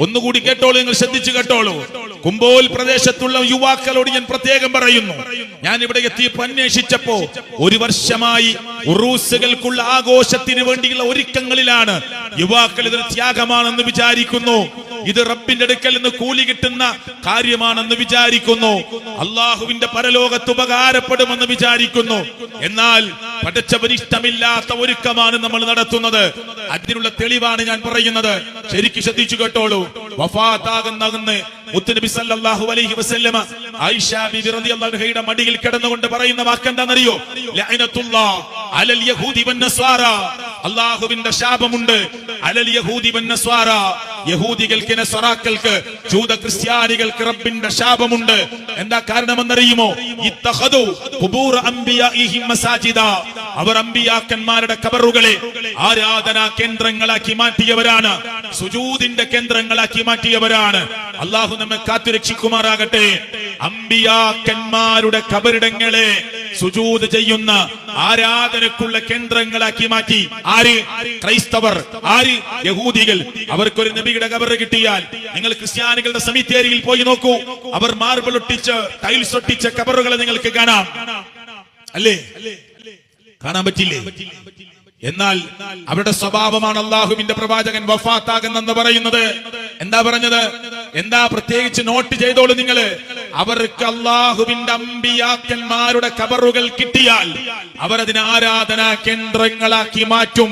ഒന്നുകൂടി കേട്ടോളൂ നിങ്ങൾ ശ്രദ്ധിച്ചു കേട്ടോളൂ. കുമ്പോൽ പ്രദേശത്തുള്ള യുവാക്കളോട് ഞാൻ പ്രത്യേകം പറയുന്നു. ഞാൻ ഇവിടെ എത്തി അന്വേഷിച്ചപ്പോ ഒരു വർഷമായി ഉറൂസുകൾക്കുള്ള ആഘോഷത്തിന് വേണ്ടിയുള്ള ഒരുക്കങ്ങളിലാണ് യുവാക്കൾ ഇതൊരു ത്യാഗമാണെന്ന് വിചാരിക്കുന്നു. ഇത് റബ്ബിന്റെ അടുക്കൽ നിന്ന് കൂലി കിട്ടുന്ന കാര്യമാണെന്ന് വിചാരിക്കുന്നു. അള്ളാഹുവിന്റെ പരലോകത്ത് ഉപകാരപ്പെടുമെന്ന് വിചാരിക്കുന്നു. എന്നാൽ പഠിച്ചവന് ഇഷ്ടമില്ലാത്ത ഒരുക്കമാണ് നമ്മൾ നടത്തുന്നത്. അതിനുള്ള തെളിവാണ് ഞാൻ പറയുന്നത്. ശരിക്കും ശ്രദ്ധിച്ചു കേട്ടോളൂ. വഫാത്താകുന്ന മുത്തുനബി സല്ലല്ലാഹു അലൈഹി വസല്ലമ ആയിഷ ബിബി മടിയിൽ കിടന്നുകൊണ്ട് പറയുന്ന വാക്കെന്താണെന്നറിയോ? യഹൂദി അള്ളാഹുവിന്റെ ശാപമുണ്ട്. അലൽ യഹൂദി വൻ നസ്വാറ. യഹൂദികൾക്ക് നസറാക്കൾക്ക് ജൂത ക്രിസ്ത്യാനികൾക്ക് റബ്ബിന്റെ ശാപമുണ്ട്. എന്താ കാരണമെന്നറിയുമോ? ഇത്തഹദു ഖുബൂർ അംബിയാഇഹിം മസാജിദ. അവർ അമ്പിയാക്കന്മാരുടെ കബറുകളെ ആരാധനാ കേന്ദ്രങ്ങളാക്കി മാറ്റിയവരാണ്. സുജൂദിന്റെ കേന്ദ്രങ്ങളാക്കി മാറ്റിയവരാണ്. അള്ളാഹു നമ്മെ കാത്തുരക്ഷിക്കുമാറാകട്ടെ അമ്പിയാക്കന്മാരുടെ കബറിടങ്ങളെ സുജൂദ് ചെയ്യുന്ന ആരാധനക്കുള്ള കേന്ദ്രങ്ങളാക്കി മാറ്റി. ആര്? ക്രൈസ്തവർ. ആര്? യഹൂദികൾ. അവർക്കൊരു നബിയുടെ കബറ് കിട്ടിയാൽ നിങ്ങൾ ക്രിസ്ത്യാനികളുടെ സെമിത്തേരിയിൽ പോയി നോക്കൂ. അവർ മാർബിൾ ഒട്ടിച്ച് ടൈൽസ് ഒട്ടിച്ച കബറുകളെ നിങ്ങൾക്ക് കാണാം. അല്ലേ? കാണാൻ പറ്റില്ലേ? എന്നാൽ അവരുടെ സ്വഭാവമാണ് അള്ളാഹുവിന്റെ പ്രവാചകൻ വഫാത്താകുന്നെന്ന് പറയുന്നത്. എന്താ പറഞ്ഞത്? എന്താ പ്രത്യേകിച്ച് നോട്ട് ചെയ്തോളൂ നിങ്ങൾ. അവർക്ക് അള്ളാഹുവിന്റെ അമ്പിയാക്കന്മാരുടെ കബറുകൾ കിട്ടിയാൽ അവർ അതിനെ ആരാധനാ കേന്ദ്രങ്ങളാക്കി മാറ്റും.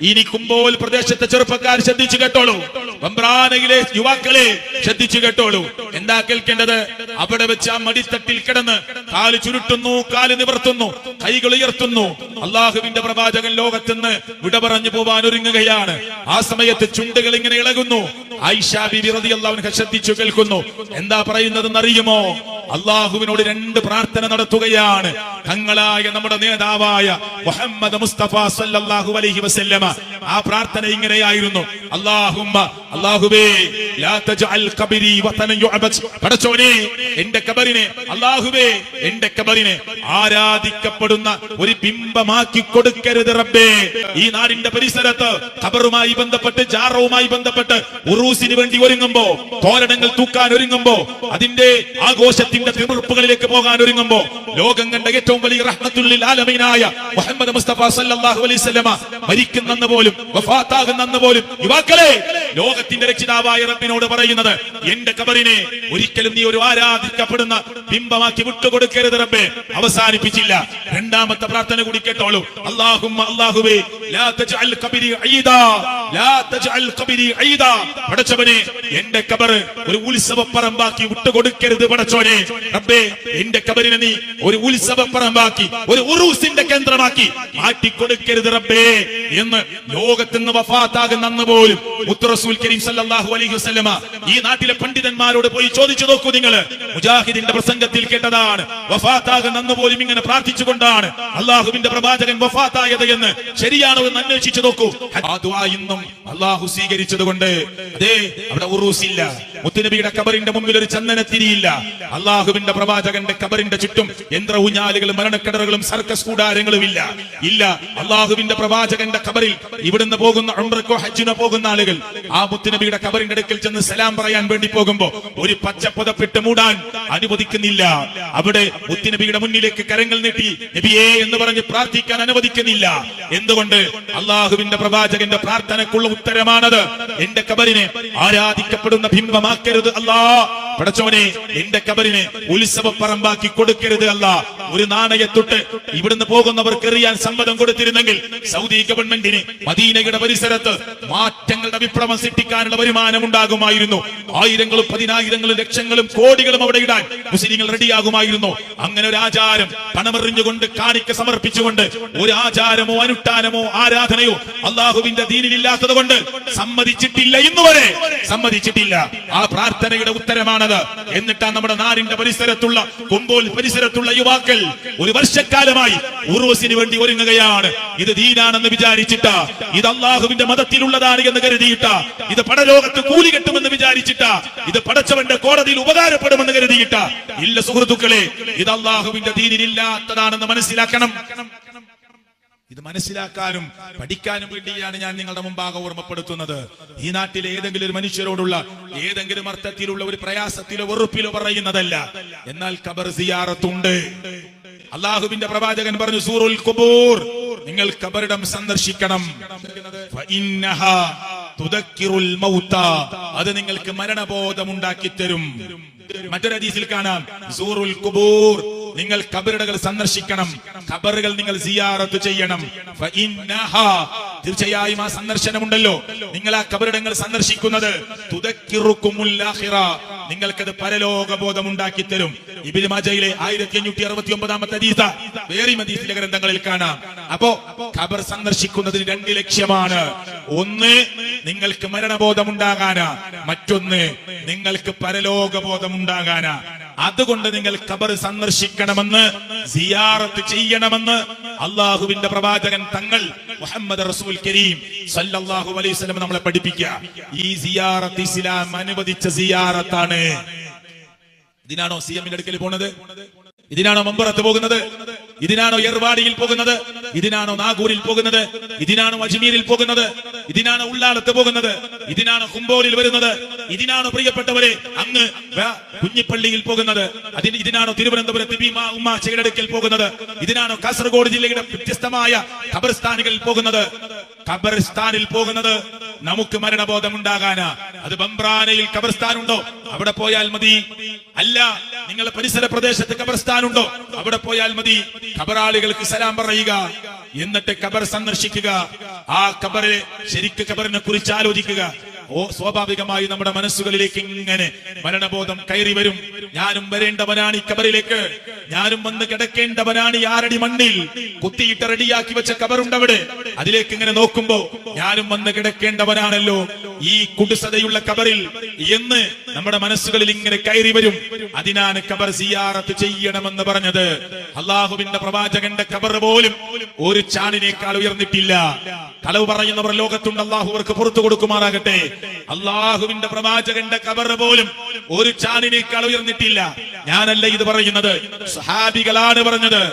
ഇനി കുമ്പോൽ പ്രദേശത്തെ ചെറുപ്പക്കാർ ശ്രദ്ധിച്ചു കേട്ടോളൂ. വമ്പ്രാനയിലെ യുവാക്കളെ ശ്രദ്ധിച്ചു കേട്ടോളൂ. എന്താ കേൾക്കേണ്ടത്? അവിടെ വെച്ച് ആ മടിത്തട്ടിൽ കിടന്ന് കാൽ ചുരുട്ടുന്നു കാൽ നിവർത്തുന്നു കൈകൾ ഉയർത്തുന്നു. അള്ളാഹുവിന്റെ പ്രവാചകൻ ലോകത്തുനിന്ന് വിട പറഞ്ഞു പോവാൻ ഒരുങ്ങുകയാണ്. ആ സമയത്ത് ചുണ്ടുകൾ ഇങ്ങനെ ഇളകുന്നു. ആയിഷ ബിബി അൻഹ ശ്രദ്ധിച്ചു കേൾക്കുന്നു. എന്താ പറയുന്നതെന്ന് അറിയുമോ? അള്ളാഹുവിനോട് രണ്ട് പ്രാർത്ഥന നടത്തുകയാണ്. തങ്ങളായ നമ്മുടെ നേതാവായ മുഹമ്മദ് മുസ്തഫ സല്ലല്ലാഹു അലൈഹി വസല്ലമ. ആ പ്രാർത്ഥന ഇങ്ങനെയായിരുന്നു. അള്ളാഹുമ്മ അല്ലാഹുവേ ലാ തജ്അൽ ഖബരി വതനൻ യുഅബദ്. പടച്ചോനെ എന്റെ കബറിനെ അല്ലാഹുവേ എന്റെ കബറിനെ ആരാധിക്കപ്പെടുന്ന ഒരു ബിംബമാക്കി കൊടുക്കരുത് റബ്ബേ. ഈ നാടിന്റെ പരിസരത്ത് ഖബറുമായി ബന്ധപ്പെട്ട് ജാറവുമായി ബന്ധപ്പെട്ട് ഉറൂസിന് വേണ്ടി ഒരുങ്ങുമ്പോ തോരണങ്ങൾ തൂക്കാൻ ഒരുങ്ങുമ്പോ അതിന്റെ ആഘോഷത്തിന്റെ തിമിർപ്പുകളിലേക്ക് പോകാൻ ഒരുങ്ങുമ്പോ ലോകം കണ്ട ഏറ്റവും വലിയ റഹ്മത്തുള്ളിൽ ആലമീനായ മുഹമ്മദ് മുസ്തഫ സല്ലല്ലാഹു അലൈഹി വസല്ലമ മരിക്കുന്നെന്ന് പോലും വഫാത്താകുന്നെന്ന് പോലും യുവാക്കളെ ലോകത്തിന്റെ രക്ഷിതാവായ റബ്ബിനോട് പറയുന്നത് എന്റെ കബറിനെ ഒരിക്കലും നീ ഒരു ആരാധിക്കപ്പെടുന്ന ബിംബമാക്കി വിട്ടുകൊടുക്കരുത് റബ്ബേ. അവസാനിപ്പിച്ചില്ല. രണ്ടാമത്തെ പ്രാർത്ഥന കൂടി കേട്ടോളൂ. അല്ലാഹുമ്മ അല്ലാഹുവേ ലാ തജ്അൽ ഖബരി ലാ തജ്അൽ ഖബരി എന്റെ കബറ് ഒരു ഉത്സവ പറമ്പാക്കി വിട്ടുകൊടുക്കരുത് പടച്ചോനെ. റബ്ബേ എന്റെ കബറിനെ നീ ഒരു ഉത്സവ പറമ്പാക്കി ഒരു ഉറൂസിന്റെ കേന്ദ്രമാക്കി മാറ്റി കൊടുക്കരുത് റബ്ബേ എന്ന് ലോകത്തുനിന്ന് വഫാത്താകുന്ന അന്ന് പോലും മുത്തറസൂൽ കരീം സല്ലല്ലാഹു അലൈഹി വസല്ലമ ഈ നാട്ടിലെ പണ്ഡിതന്മാരോട് പോയി ചോദിച്ചു നോക്കൂ നിങ്ങൾ മുജാഹിദിന്റെ പ്രസംഗത്തിൽ കേട്ടതാണ് വഫാത്താകുന്ന അന്ന് പോലും ഇങ്ങനെ പ്രാർത്ഥിച്ചുകൊണ്ടാണ് അള്ളാഹുവിന്റെ പ്രവാചകൻ വഫാത്തായത് എന്ന് ശരിയാണോ എന്ന് അന്വേഷിച്ചു നോക്കൂ. ഇന്നും അള്ളാഹു സ്വീകരിച്ചത് കൊണ്ട് അവിടെ ഉറൂസില്ല മുത്തുനബിയുടെ കബറിന്റെ മുമ്പിൽ ഒരു ചന്ദനത്തിരിയില്ല. അള്ളാഹുവിന്റെ പ്രവാചകന്റെ കബറിന്റെ ചുറ്റും യന്ത്ര ഊഞ്ഞാലുകളും മരണക്കിടറുകളും സർക്കസ് കൂടാരങ്ങളും ഇല്ല. ഇല്ല. അള്ളാഹുവിന്റെ പ്രവാചകന്റെ കബറിൽ ഇവിടുന്ന് പോകുന്ന ഉംറക്കോ ഹജ്ജിനോ പോകുന്ന ആളുകൾ ആ മുത്തുനബിയുടെ കബറിന്റെ അടുക്കൽ ചെന്ന് സലാം പറയാൻ വേണ്ടി പോകുമ്പോ ഒരു പച്ചപ്പുതപ്പിട്ട് മൂടാൻ അനുവദിക്കുന്നില്ല. അവിടെ മുത്തുനബിയുടെ മുന്നിലേക്ക് കരങ്ങൾ നീട്ടി നബിയേ എന്ന് പറഞ്ഞ് പ്രാർത്ഥിക്കാൻ അനുവദിക്കുന്നില്ല. എന്തുകൊണ്ട്? അള്ളാഹുവിന്റെ പ്രവാചകന്റെ പ്രാർത്ഥനക്കുള്ള ഉത്തരമാണത്. എന്റെ കബറിനെ ആരാധിക്കപ്പെടുന്ന ബിംബമാക്കരുത് അല്ലാ. പടച്ചോനെ എന്റെ കബറിനെ ഉത്സവ പറമ്പാക്കി കൊടുക്കരുത് അല്ല. ഒരു നാണയത്തൊട്ട് ഇവിടുന്ന് പോകുന്നവർക്ക് എറിയാൻ സമ്മതം കൊടുത്തിരുന്നെങ്കിൽ സൗദി ഗവൺമെന്റിന് മദീനയുടെ പരിസരത്ത് മാറ്റങ്ങളുടെ വിപ്ലവം സൃഷ്ടിക്കാനുള്ള വരുമാനം ഉണ്ടാകുമായിരുന്നു. ആയിരങ്ങളും പതിനായിരങ്ങളും ലക്ഷങ്ങളും കോടികളും അവിടെ ഇടാൻ മുസ്ലിങ്ങൾ റെഡിയാകുമായിരുന്നു. അങ്ങനെ ഒരു ആചാരം പണമെറിഞ്ഞുകൊണ്ട് കാണിക്ക സമർപ്പിച്ചുകൊണ്ട് ഒരു ആചാരമോ അനുഷ്ഠാനമോ ആരാധനയോ അള്ളാഹുവിന്റെ ദീനിലില്ലാത്തത് കൊണ്ട് സമ്മതിച്ചിട്ടില്ല ഇന്നുവരെ. സമ്മതിച്ചിട്ടില്ല. ആ പ്രാർത്ഥനയുടെ ഉത്തരമാണത് എന്നിട്ടാ നമ്മുടെ നാടിന്റെ പരിസരത്തുള്ള കൊമ്പോൽ പരിസരത്തുള്ള യുവാക്കൾ ഒരു വർഷക്കാലമായി ഉറൂസിന് വേണ്ടി ഒരുങ്ങുകയാണ്. ഇത് ദീനാണെന്ന് വിചാരിച്ചിട്ട ഇത് അള്ളാഹുവിന്റെ മതത്തിലുള്ളതാണ് എന്ന് കരുതിയിട്ട ഇത് പടലോകത്ത് കൂലി കെട്ടുമെന്ന് വിചാരിച്ചിട്ട ഇത് പടച്ചവന്റെ കോടതിയിൽ ഉപകാരപ്പെടുമെന്ന് കരുതിയിട്ട. ഇല്ല സുഹൃത്തുക്കളെ ഇത് അള്ളാഹുവിന്റെ ദീനിലില്ലാത്തതാണെന്ന് മനസ്സിലാക്കണം. ഇത് മനസ്സിലാക്കാനും പഠിക്കാനും വേണ്ടിയാണ് ഞാൻ നിങ്ങളുടെ മുമ്പാകെ ഓർമ്മപ്പെടുത്തുന്നത്. ഈ നാട്ടിലെ ഏതെങ്കിലും ഒരു മനുഷ്യരോടുള്ള ഏതെങ്കിലും അർത്ഥത്തിലുള്ള ഒരു പ്രയാസത്തിലോ വെറുപ്പിലോ പറയുന്നതല്ല. എന്നാൽ ഖബർ സിയാറത്തുണ്ട്. അള്ളാഹുവിന്റെ പ്രവാചകൻ പറഞ്ഞു സൂറുൽ കുബൂർ നിങ്ങൾ കബറിടം സന്ദർശിക്കണം. അത് നിങ്ങൾക്ക് മരണബോധം ഉണ്ടാക്കി തരും മറ്റൊരു ഹദീസിൽ കാണാം സൂറുൽ കുബൂർ നിങ്ങൾ കബറുകൾ സന്ദർശിക്കണം. കബറുകൾ നിങ്ങൾ സിയാറത്ത് ചെയ്യണം. തീർച്ചയായും ആ സന്ദർശനമുണ്ടല്ലോ. നിങ്ങൾ ആ കബറിടങ്ങൾ സന്ദർശിക്കുന്നത്. നിങ്ങൾക്കത് പരലോകബോധം ഉണ്ടാക്കി തരും ഇബിന് മാജയിലെ ആയിരത്തി അഞ്ഞൂറ്റി അറുപത്തി ഒമ്പതാമത്തെ അതീത വേറെ മദീസിലെ ഗ്രന്ഥങ്ങളിൽ കാണാം. അപ്പോ ഖബർ സന്ദർശിക്കുന്നതിന് രണ്ട് ലക്ഷ്യമാണ്. ഒന്ന് നിങ്ങൾക്ക് മരണബോധം ഉണ്ടാകാനാ മറ്റൊന്ന് നിങ്ങൾക്ക് പരലോകബോധം ഉണ്ടാകാനാ അതുകൊണ്ട് നിങ്ങൾ ഖബർ സന്ദർശിക്കണമെന്ന് സിയാറത്ത് ചെയ്യണമെന്ന് അള്ളാഹുവിന്റെ പ്രവാചകൻ തങ്ങൾ മുഹമ്മദ് റസൂൽ കരീം സല്ലല്ലാഹു അലൈഹി വസല്ലം നമ്മളെ പഠിപ്പിക്കുക. ഈ സിയാറത്ത് ഇസ്ലാം അനുവദിച്ച സിയാറത്താണ്. ഇതിനാണോ സി എമ്മിന്റെ അടുക്കൽ പോണത്? ഇതിനാണോ മമ്പറത്ത് പോകുന്നത്? ഇതിനാണോ എർവാടിയിൽ പോകുന്നത്? ഇതിനാണോ നാഗൂരിൽ പോകുന്നത്? ഇതിനാണോ അജ്മീരിൽ പോകുന്നത്? ഇതിനാണോ ഉള്ളാളത്ത് പോകുന്നത്? ഇതിനാണോ കുമ്പോലിൽ വരുന്നത്? ഇതിനാണോ പ്രിയപ്പെട്ടവരെ അങ്ങ് കുഞ്ഞിപ്പള്ളിയിൽ പോകുന്നത്? അതിന് ഇതിനാണോ തിരുവനന്തപുരത്ത് ഭീമാ ഉമ്മ പോകുന്നത്? ഇതിനാണോ കാസർഗോഡ് ജില്ലയുടെ വ്യത്യസ്തമായ ഖബർസ്ഥാനുകളിൽ പോകുന്നത്? ഖബർസ്ഥാനിൽ പോകുന്നത് നമുക്ക് മരണബോധം ഉണ്ടാകാനാ അത് ബംബ്രാനയിൽ ഖബർസ്ഥാനുണ്ടോ? അവിടെ പോയാൽ മതി. അല്ല നിങ്ങളുടെ പരിസര പ്രദേശത്ത് ഖബർസ്ഥാനുണ്ടോ? അവിടെ പോയാൽ മതി. ഖബറാളികൾക്ക് സലാം പറയുക. എന്നിട്ട് ഖബർ സന്ദർശിക്കുക. ആ ഖബറെ ശരിക്ക് ഖബറിനെ കുറിച്ച് ആലോചിക്കുക. ഓ സ്വാഭാവികമായി നമ്മുടെ മനസ്സുകളിലേക്ക് ഇങ്ങനെ മരണബോധം കയറി വരും. ഞാനും വരേണ്ടവനാണ് ഈ കബറിലേക്ക് ഞാനും വന്ന് കിടക്കേണ്ടവനാണ് ഈ ആരടി മണ്ണിൽ. കുത്തിയിട്ട് റെഡിയാക്കി വെച്ച കബറുണ്ടവിടെ അതിലേക്ക് ഇങ്ങനെ നോക്കുമ്പോ ഞാനും വന്ന് കിടക്കേണ്ടവനാണല്ലോ. ഈ കുടിസതയുള്ള കബറിൽ എന്ന് നമ്മുടെ മനസ്സുകളിൽ ഇങ്ങനെ കയറി വരും. അതിനാണ് കബർ സിയാറത്ത് ചെയ്യണമെന്ന് പറഞ്ഞത്. അള്ളാഹുവിന്റെ പ്രവാചകന്റെ കബർ പോലും ഒരു ചാണിനേക്കാൾ ഉയർന്നിട്ടില്ല. കളവ് പറയുന്നവർ ലോകത്തുണ്ട്. അള്ളാഹു അവർക്ക് പുറത്തു കൊടുക്കുമാറാകട്ടെ. അള്ളാഹുവിന്റെ പ്രവാചകന്റെ കബർ പോലും ഒരു ചാണിനേക്കാൾ ഉയർന്നിട്ടില്ല. ഞാനല്ല ഇത് പറയുന്നത്. സഹാബികളാണ് പറഞ്ഞത്.